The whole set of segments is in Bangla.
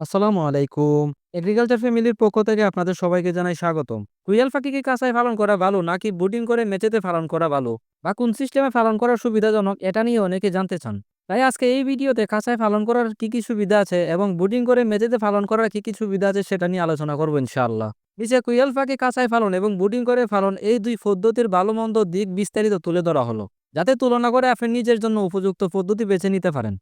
আসসালামু আলাইকুম। এগ্রিকালচার ফ্যামিলির পক্ষ থেকে আপনাদের সবাইকে জানাই স্বাগতম। কুইয়াল পাখিকে কাঁচায় পালন করা ভালো নাকি বুডিং করে মেচেতে পালন করা ভালো? বা কোন সিস্টেমে পালন করা সুবিধাজনক এটা নিয়ে অনেকে জানতে চান। তাই আজকে এই ভিডিওতে কাঁচায় পালন করার কি কি সুবিধা আছে এবং বুডিং করে মেচেতে পালন করার কি কি সুবিধা আছে সেটা নিয়ে আলোচনা করব ইনশাআল্লাহ। নিচে কুইয়াল পাখি কাঁচায় পালন এবং বুডিং করে পালন এই দুই পদ্ধতির ভালো মন্দ দিক বিস্তারিত তুলে ধরা হলো। যাতে তুলনা করে আপনি নিজের জন্য উপযুক্ত পদ্ধতি বেছে নিতে পারেন।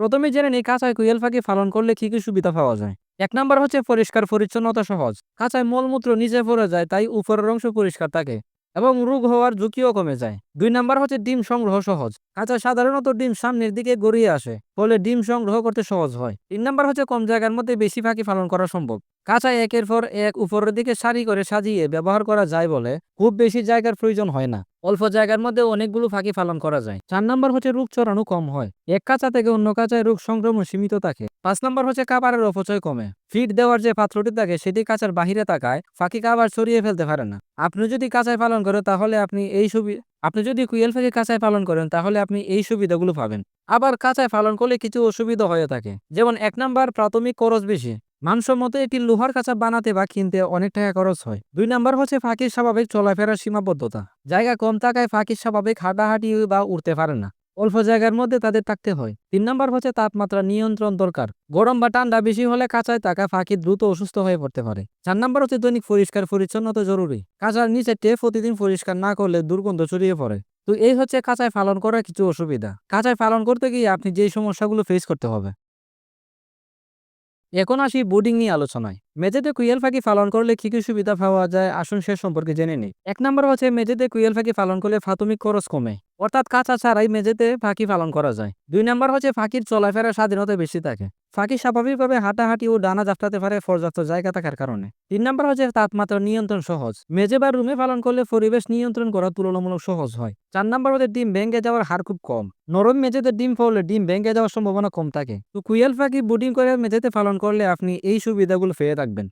প্রথমে জেনে নিই কাঁচায় কুয়েল পাখি পালন করলে কি কি সুবিধা পাওয়া যায়। এক নম্বর হচ্ছে পরিষ্কার, পরিচ্ছন্নতা সহজ। কাঁচায় মলমূত্র নিচে পড়ে যায়, তাই উপরের অংশ পরিষ্কার থাকে এবং রোগ হওয়ার ঝুঁকিও কমে যায়। দুই নাম্বার হচ্ছে ডিম সংগ্রহ সহজ। কাঁচায় সাধারণত ডিম সামনের দিকে গড়িয়ে আসে। ফলে ডিম সংগ্রহ করতে সহজ হয়। তিন নাম্বার হচ্ছে কম জায়গার মধ্যে বেশি পাখি পালন করা সম্ভব। কাঁচায় একের পর এক উপরের দিকে সারি করে সাজিয়ে ব্যবহার করা যায় বলে খুব বেশি জায়গার প্রয়োজন হয় না। অল্প জায়গার মধ্যে অনেকগুলো ফাঁকি পালন করা যায়। চার নম্বর হচ্ছে রোগ চড়ানো কম হয়। এক কাঁচা থেকে অন্য কাঁচায় রোগ সংক্রমণ সীমিত থাকে। পাঁচ নম্বর হচ্ছে খাবারের অপচয় কমে। ফিট দেওয়ার যে পাত্রটি থাকে সেটি কাঁচার বাহিরে তাকায় ফাঁকি খাবার ছড়িয়ে ফেলতে পারে না। আপনি যদি কাঁচায় পালন করেন তাহলে আপনি এই সুবি আপনি যদি কুয়েল পাখি কাঁচায় পালন করেন, তাহলে আপনি এই সুবিধাগুলো পাবেন। আবার কাঁচায় পালন করলে কিছু অসুবিধা হয়ে থাকে। যেমন এক নাম্বার, প্রাথমিক খরচ বেশি। মানসম্মত একটি লোহার কাঁচা বানাতে বা কিনতে অনেক টাকা খরচ হয়। দুই নাম্বার হচ্ছে ফাঁকির স্বাভাবিক চলাফেরার সীমাবদ্ধতা। জায়গা কম থাকায় ফাঁকির স্বাভাবিক হাঁটাহাঁটি বা উঠতে পারে না। অল্প জায়গার মধ্যে তাদের থাকতে হয়। তিন নম্বর হচ্ছে তাপমাত্রা নিয়ন্ত্রণ দরকার। গরম বা ঠান্ডা বেশি হলে কাঁচায় থাকা ফাঁকি দ্রুত অসুস্থ হয়ে পড়তে পারে। চার নম্বর হচ্ছে দৈনিক পরিষ্কার পরিচ্ছন্নতা জরুরি। কাঁচার নিচে টে প্রতিদিন পরিষ্কার না করলে দুর্গন্ধ ছড়িয়ে পড়ে। তো এই হচ্ছে কাঁচায় পালন করার কিছু অসুবিধা। কাঁচায় পালন করতে গিয়ে আপনি যেই সমস্যাগুলো ফেস করতে হবে। এখন আসি বোর্ডিং নিয়ে আলোচনায়। মেঝেতে কুইয়াল পাখি পালন করলে কি কি সুবিধা পাওয়া যায়? আসুন সে সম্পর্কে জেনে নিই। এক নম্বর হচ্ছে মেঝেতে কুইয়াল পাখি পালন করলে প্রাথমিক খরচ কমে। অর্থাৎ কাঁচা ছাড়াই মেঝেতে ফাঁকি পালন করা যায়। দুই নম্বর হচ্ছে ফাঁকির চলাফেরার স্বাধীনতা বেশি থাকে। ফাঁকি স্বাভাবিকভাবে হাঁটাহাঁটি ও ডানা জাপটাতে পারে পর্যাপ্ত জায়গা থাকার কারণে। তিন নম্বর হচ্ছে তাপমাত্রা নিয়ন্ত্রণ সহজ। মেঝে বা রুমে পালন করলে পরিবেশ নিয়ন্ত্রণ করা তুলনামূলক সহজ হয়। চার নম্বর হচ্ছে ডিম ভেঙে যাওয়ার হার খুব কম। নরম মেঝেতে ডিম পড়লে ডিম ভেঙে যাওয়ার সম্ভাবনা কম থাকে। তো কুইয়াল ফাঁকি বুডিং করে মেঝেতে পালন করলে আপনি এই সুবিধাগুলো পেয়ে থাকবেন।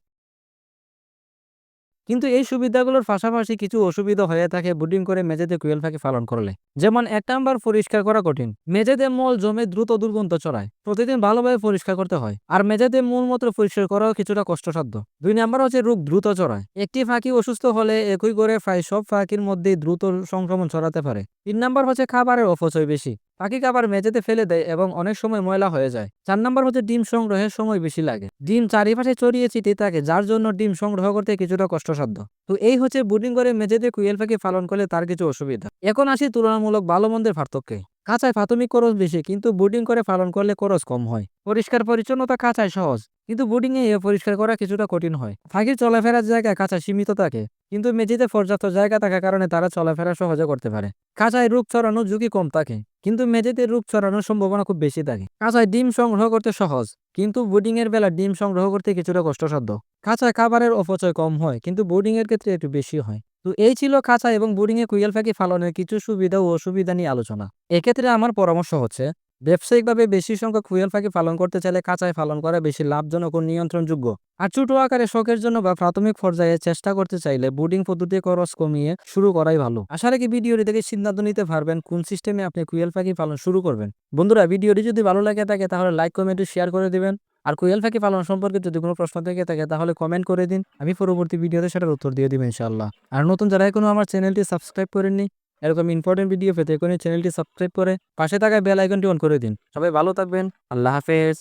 কিন্তু এই সুবিধাগুলোর পাশাপাশি কিছু অসুবিধা হয়ে থাকে বুডিং করে মেঝেতে কুয়েল পালন করলে। যেমন এক নাম্বার, পরিষ্কার করা কঠিন। মেঝেতে মল জমে দ্রুত দুর্গন্ধ চড়ায় প্রতিদিন ভালোভাবে পরিষ্কার করতে হয়। আর মেঝেতে মূলমূত্র পরিষ্কার করাও কিছুটা কষ্টসাধ্য। দুই নাম্বার হচ্ছে রোগ দ্রুত চড়ায় একটি ফাঁকি অসুস্থ হলে একই করে প্রায় সব ফাঁকির মধ্যেই দ্রুত সংক্রমণ ছড়াতে পারে। তিন নাম্বার হচ্ছে খাবারের অপচয় বেশি। পাখি আবার মেঝেতে ফেলে দেয় এবং অনেক সময় ময়লা হয়ে যায়। চার নম্বর হচ্ছে ডিম সংগ্রহের সময় বেশি লাগে। ডিম চারিপাশে ছড়িয়ে ছিটিয়ে থাকে, যার জন্য ডিম সংগ্রহ করতে কিছুটা কষ্টসাধ্য। তো এই হচ্ছে বুডিং করে মেঝেতে কুয়েল পাখি পালন করলে তার কিছু অসুবিধা। এখন আসি তুলনামূলক ভালো মন্দের পার্থক্যে। কাঁচায় প্রাথমিক খরচ বেশি, কিন্তু বোর্ডিং করে পালন করলে খরচ কম হয়। পরিষ্কার পরিচ্ছন্নতা কাঁচায় সহজ, কিন্তু বোর্ডিং এ পরিষ্কার করা কিছুটা কঠিন হয়। পাখির চলাফেরার জায়গা কাঁচা সীমিত থাকে, কিন্তু মেঝেতে পর্যাপ্ত জায়গা থাকার কারণে তারা চলাফেরা সহজে করতে পারে। কাঁচায় রূপ ছড়ানোর ঝুঁকি কম থাকে, কিন্তু মেঝেতে রূপ ছড়ানোর সম্ভাবনা খুব বেশি থাকে। কাঁচায় ডিম সংগ্রহ করতে সহজ, কিন্তু বোর্ডিং এর বেলা ডিম সংগ্রহ করতে কিছুটা কষ্টসাধ্য। কাঁচায় খাবারের অপচয় কম হয়, কিন্তু বোর্ডিং এর ক্ষেত্রে একটু বেশি হয়। তো এই ছিল খাঁচা এবং বোর্ডিং এ কুইয়াল পাখি পালনের কিছু সুবিধা ও অসুবিধা নিয়ে আলোচনা। এক্ষেত্রে আমার পরামর্শ হচ্ছে, ব্যবসায়িকভাবে বেশি সংখ্যক কুইয়াল পাখি পালন করতে চাইলে কাঁচায় পালন করা বেশি লাভজনক ও নিয়ন্ত্রণযোগ্য। আর ছোট আকারে শখের জন্য বা প্রাথমিক পর্যায়ে চেষ্টা করতে চাইলে বোর্ডিং পদ্ধতি খরচ কমিয়ে শুরু করাই ভালো। আশা রাখি ভিডিওটি থেকে সিদ্ধান্ত নিতে পারবেন কোন সিস্টেমে আপনি কুইয়াল পাখি পালন শুরু করবেন। বন্ধুরা, ভিডিওটি যদি ভালো লাগে থাকে তাহলে লাইক, কমেন্ট শেয়ার করে দিবেন। আর কোয়েল পাখি পালন সম্পর্কে যদি কোনো প্রশ্ন থেকে থাকে, তাহলে কমেন্ট করে দিন। আমি পরবর্তী ভিডিওতে সেটার উত্তর দিয়ে দিব ইনশাল্লাহ আর নতুন যারা এখনও আমার চ্যানেলটি সাবস্ক্রাইব করেননি, এরকম ইম্পর্টেন্ট ভিডিও পেতে এখনই চ্যানেলটি সাবস্ক্রাইব করে পাশে থাকা বেল আইকনটি অন করে দিন। সবাই ভালো থাকবেন। আল্লাহ হাফেজ।